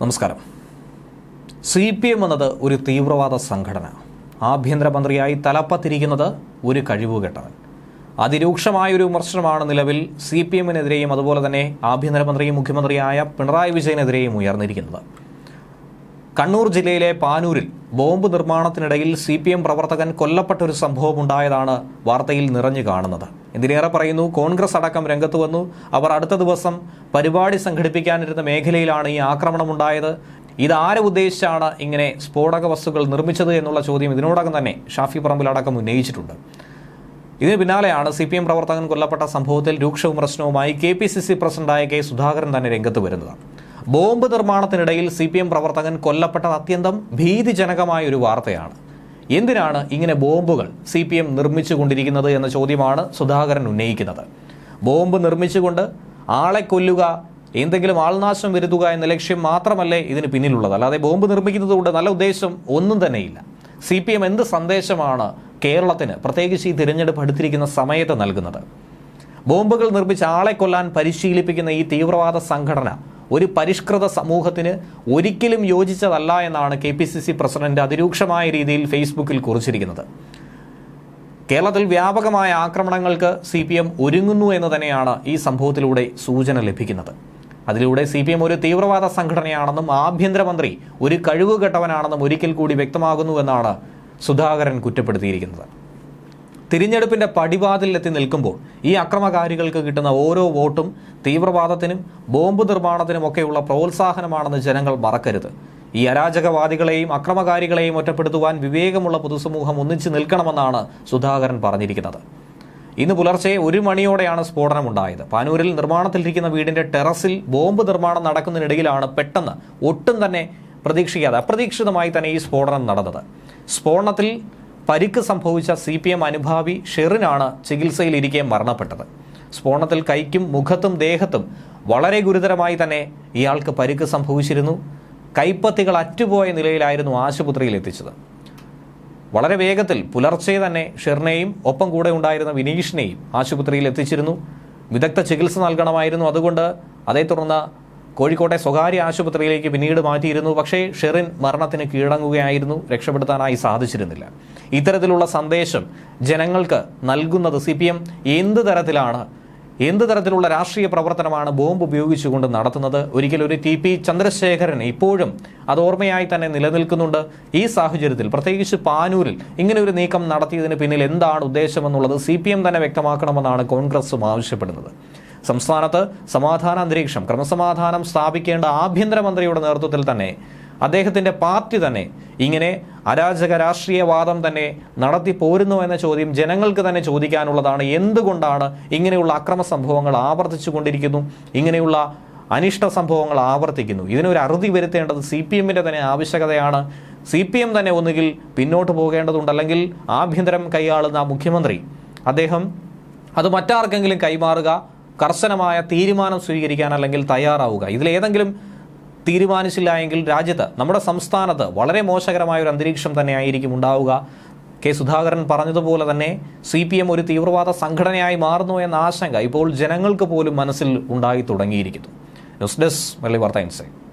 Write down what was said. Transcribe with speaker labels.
Speaker 1: നമസ്കാരം. C P M എന്നത് ഒരു തീവ്രവാദ സംഘടന. ആഭ്യന്തരമന്ത്രിയായി തലപ്പത്തിരിക്കുന്നത് ഒരു കഴിവുകെട്ടവൻ. അതിരൂക്ഷമായ ഒരു വിമർശനമാണ് നിലവിൽ സി പി എമ്മിനെതിരെയും അതുപോലെ തന്നെ ആഭ്യന്തരമന്ത്രിയും മുഖ്യമന്ത്രിയായ പിണറായി വിജയനെതിരെയും ഉയർന്നിരിക്കുന്നത്. കണ്ണൂർ ജില്ലയിലെ പാനൂരിൽ ബോംബ് നിർമ്മാണത്തിനിടയിൽ സി പി എം പ്രവർത്തകൻ കൊല്ലപ്പെട്ട ഒരു സംഭവം ഉണ്ടായതാണ് വാർത്തയിൽ നിറഞ്ഞു കാണുന്നത്. എന്തിനേറെ പറയുന്നു? കോൺഗ്രസ് അടക്കം രംഗത്ത് വന്നു. അവർ അടുത്ത ദിവസം പരിപാടി സംഘടിപ്പിക്കാനിരുന്ന മേഖലയിലാണ് ഈ ആക്രമണം ആക്രമണമുണ്ടായത് ഇതാരെ ഉദ്ദേശിച്ചാണ് ഇങ്ങനെ സ്ഫോടക വസ്തുക്കൾ നിർമ്മിച്ചത് എന്നുള്ള ചോദ്യം ഇതിനോടകം തന്നെ ഷാഫി പറമ്പിലടക്കം ഉന്നയിച്ചിട്ടുണ്ട്. ഇതിന് പിന്നാലെയാണ് സി പി എം പ്രവർത്തകൻ കൊല്ലപ്പെട്ട സംഭവത്തിൽ രൂക്ഷ വിമർശനവുമായി കെ പി സി സി പ്രസിഡന്റായ കെ സുധാകരൻ തന്നെ രംഗത്ത് വരുന്നത്. ബോംബ് നിർമ്മാണത്തിനിടയിൽ സി പി എം പ്രവർത്തകൻ കൊല്ലപ്പെട്ടത് അത്യന്തം ഭീതിജനകമായ ഒരു വാർത്തയാണ്. എന്തിനാണ് ഇങ്ങനെ ബോംബുകൾ സി പി എം നിർമ്മിച്ചുകൊണ്ടിരിക്കുന്നത് എന്ന ചോദ്യമാണ് സുധാകരൻ ഉന്നയിക്കുന്നത്. ബോംബ് നിർമ്മിച്ചുകൊണ്ട് ആളെ കൊല്ലുക എന്തെങ്കിലും ആൾനാശം വരുത്തുക എന്ന ലക്ഷ്യം മാത്രമല്ലേ ഇതിന് പിന്നിലുള്ളത്. അല്ലാതെ ബോംബ് നിർമ്മിക്കുന്നതുകൊണ്ട് നല്ല ഉദ്ദേശം ഒന്നും തന്നെയില്ല. സി പി എം എന്ത് സന്ദേശമാണ് കേരളത്തിന് പ്രത്യേകിച്ച് ഈ തിരഞ്ഞെടുപ്പ് അടുത്തിരിക്കുന്ന സമയത്ത് നൽകുന്നത്? ബോംബുകൾ നിർമ്മിച്ച് ആളെ കൊല്ലാൻ പരിശീലിപ്പിക്കുന്ന ഈ തീവ്രവാദ സംഘടന ഒരു പരിഷ്കൃത സമൂഹത്തിന് ഒരിക്കലും യോജിച്ചതല്ല എന്നാണ് K P C C president അതിരൂക്ഷമായ രീതിയിൽ ഫേസ്ബുക്കിൽ കുറിച്ചിരിക്കുന്നത്. കേരളത്തിൽ വ്യാപകമായ ആക്രമണങ്ങൾക്ക് സി പി എം ഒരുങ്ങുന്നു എന്ന് തന്നെയാണ് ഈ സംഭവത്തിലൂടെ സൂചന ലഭിക്കുന്നത്. അതിലൂടെ സി പി എം ഒരു തീവ്രവാദ സംഘടനയാണെന്നും ആഭ്യന്തരമന്ത്രി ഒരു കഴിവുകെട്ടവനാണെന്നും ഒരിക്കൽ കൂടി വ്യക്തമാകുന്നുവെന്നാണ് സുധാകരൻ കുറ്റപ്പെടുത്തിയിരിക്കുന്നത്. തിരഞ്ഞെടുപ്പിന്റെ പടിവാതിലെത്തി നിൽക്കുമ്പോൾ ഈ അക്രമകാരികൾക്ക് കിട്ടുന്ന ഓരോ വോട്ടും തീവ്രവാദത്തിനും ബോംബ് നിർമ്മാണത്തിനും നിർമ്മാണത്തിനുമൊക്കെയുള്ള പ്രോത്സാഹനമാണെന്ന് ജനങ്ങൾ മറക്കരുത്. ഈ അരാജകവാദികളെയും അക്രമകാരികളെയും ഒറ്റപ്പെടുത്തുവാൻ വിവേകമുള്ള പൊതുസമൂഹം ഒന്നിച്ചു നിൽക്കണമെന്നാണ് സുധാകരൻ പറഞ്ഞിരിക്കുന്നത്. ഇന്ന് പുലർച്ചെ ഒരു മണിയോടെയാണ് സ്ഫോടനമുണ്ടായത്. പാനൂരിൽ നിർമ്മാണത്തിലിരിക്കുന്ന വീടിന്റെ ടെറസിൽ ബോംബ് നിർമ്മാണം നടക്കുന്നതിനിടയിലാണ് പെട്ടെന്ന് ഒട്ടും തന്നെ പ്രതീക്ഷിക്കാതെ അപ്രതീക്ഷിതമായി തന്നെ ഈ സ്ഫോടനം നടന്നത്. സ്ഫോടനത്തിൽ പരിക്ക് സംഭവിച്ച സി പി എം അനുഭാവി ഷെറിനാണ് ചികിത്സയിലിരിക്കെ മരണപ്പെട്ടത്. സ്ഫോടനത്തിൽ കൈക്കും മുഖത്തും ദേഹത്തും വളരെ ഗുരുതരമായി തന്നെ ഇയാൾക്ക് പരിക്ക് സംഭവിച്ചിരുന്നു. കൈപ്പത്തികൾ അറ്റുപോയ നിലയിലായിരുന്നു ആശുപത്രിയിൽ എത്തിച്ചത്. വളരെ വേഗത്തിൽ പുലർച്ചെ തന്നെ ഷെറിനെയും ഒപ്പം കൂടെ ഉണ്ടായിരുന്ന വിനീഷിനെയും ആശുപത്രിയിൽ എത്തിച്ചിരുന്നു. വിദഗ്ധ ചികിത്സ നൽകണമായിരുന്നു അതുകൊണ്ട് അതേ തുടർന്ന് കോഴിക്കോട്ടെ സ്വകാര്യ ആശുപത്രിയിലേക്ക് പിന്നീട് മാറ്റിയിരുന്നു. പക്ഷേ ഷെറിൻ മരണത്തിന് കീഴടങ്ങുകയായിരുന്നു. രക്ഷപ്പെടുത്താനായി സാധിച്ചിരുന്നില്ല. ഇത്തരത്തിലുള്ള സന്ദേശം ജനങ്ങൾക്ക് നൽകുന്നത് സി പി എം എന്ത് തരത്തിലാണ്? എന്ത് തരത്തിലുള്ള രാഷ്ട്രീയ പ്രവർത്തനമാണ് ബോംബ് ഉപയോഗിച്ചുകൊണ്ട് നടത്തുന്നത്? ഒരിക്കലും ഒരു ടി പി ചന്ദ്രശേഖരൻ ഇപ്പോഴും അത് ഓർമ്മയായി തന്നെ നിലനിൽക്കുന്നുണ്ട്. ഈ സാഹചര്യത്തിൽ പ്രത്യേകിച്ച് പാനൂരിൽ ഇങ്ങനെ ഒരു നീക്കം നടത്തിയതിന് പിന്നിൽ എന്താണ് ഉദ്ദേശമെന്നുള്ളത് സി പി എം തന്നെ വ്യക്തമാക്കണമെന്നാണ് കോൺഗ്രസും ആവശ്യപ്പെടുന്നത്. സംസ്ഥാനത്ത് സമാധാന അന്തരീക്ഷം ക്രമസമാധാനം സ്ഥാപിക്കേണ്ട ആഭ്യന്തരമന്ത്രിയുടെ നേതൃത്വത്തിൽ തന്നെ അദ്ദേഹത്തിന്റെ പാർട്ടി തന്നെ ഇങ്ങനെ അരാജക രാഷ്ട്രീയവാദം തന്നെ നടത്തി പോരുന്നു എന്ന ചോദ്യം ജനങ്ങൾക്ക് തന്നെ ചോദിക്കാനുള്ളതാണ്. എന്തുകൊണ്ടാണ് ഇങ്ങനെയുള്ള അക്രമ സംഭവങ്ങൾ ആവർത്തിച്ചു കൊണ്ടിരിക്കുന്നു? ഇങ്ങനെയുള്ള അനിഷ്ട സംഭവങ്ങൾ ആവർത്തിക്കുന്നു. ഇതിനൊരു അറുതി വരുത്തേണ്ടത് സി പി എമ്മിന്റെ തന്നെ ആവശ്യകതയാണ്. സി പി എം തന്നെ ഒന്നുകിൽ പിന്നോട്ട് പോകേണ്ടതുണ്ട്. അല്ലെങ്കിൽ ആഭ്യന്തരം കൈയാളുന്ന മുഖ്യമന്ത്രി. അദ്ദേഹം അത് മറ്റാർക്കെങ്കിലും കൈമാറുക കർശനമായ തീരുമാനം സ്വീകരിക്കാൻ അല്ലെങ്കിൽ തയ്യാറാവുക. ഇതിലേതെങ്കിലും തീരുമാനിച്ചില്ല എങ്കിൽ രാജ്യത്ത് നമ്മുടെ സംസ്ഥാനത്ത് വളരെ മോശകരമായ ഒരു അന്തരീക്ഷം തന്നെ ആയിരിക്കും ഉണ്ടാവുക. കെ സുധാകരൻ പറഞ്ഞതുപോലെ തന്നെ സി പി എം ഒരു തീവ്രവാദ സംഘടനയായി മാറുന്നു എന്ന ആശങ്ക ഇപ്പോൾ ജനങ്ങൾക്ക് പോലും മനസ്സിൽ ഉണ്ടായി തുടങ്ങിയിരിക്കുന്നു. ന്യൂസ് ഡെസ്ക് വെള്ളി വാർത്ത ഇൻസൈറ്റ്.